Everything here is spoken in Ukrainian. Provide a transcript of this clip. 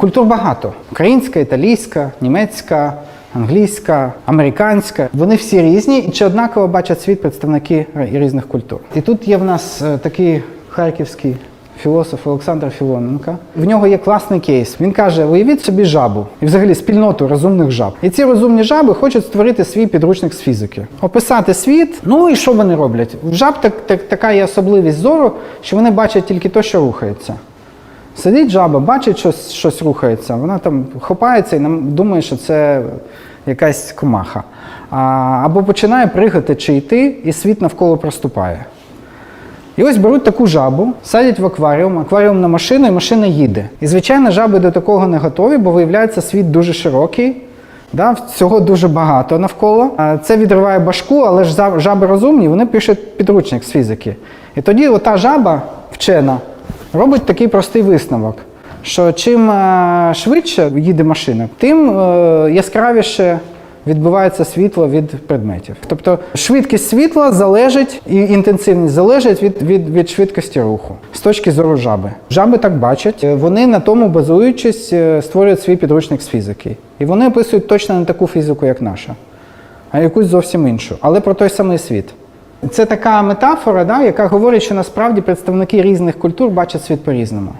Культур багато: українська, італійська, німецька, англійська, американська. Вони всі різні і чи однаково бачать світ представники різних культур. І тут є в нас е, такий харківський філософ Олександр Філоненко. В нього є класний кейс. Він каже: уявіть собі жабу і взагалі спільноту розумних жаб. І ці розумні жаби хочуть створити свій підручник з фізики, описати світ. Ну і що вони роблять? В жаб так, так, така є особливість зору, що вони бачать тільки те, що рухається. Сидить жаба, бачить, щось, щось рухається, вона там хопається і думає, що це якась комаха. Або починає пригати чи йти, і світ навколо проступає. І ось беруть таку жабу, садять в акваріум, акваріум на машину, і машина їде. І, звичайно, жаби до такого не готові, бо виявляється, світ дуже широкий. Да, всього дуже багато навколо. Це відриває башку, але ж жаби розумні, вони пишуть підручник з фізики. І тоді ота жаба, вчена, робить такий простий висновок, що чим е, швидше їде машина, тим е, яскравіше відбивається світло від предметів. Тобто швидкість світла залежить і інтенсивність залежить від, від, від швидкості руху з точки зору жаби. Жаби так бачать, е, вони на тому базуючись створюють свій підручник з фізики. І вони описують точно не таку фізику, як наша, а якусь зовсім іншу, але про той самий світ. Це така метафора, да, яка говорить, що насправді представники різних культур бачать світ по-різному.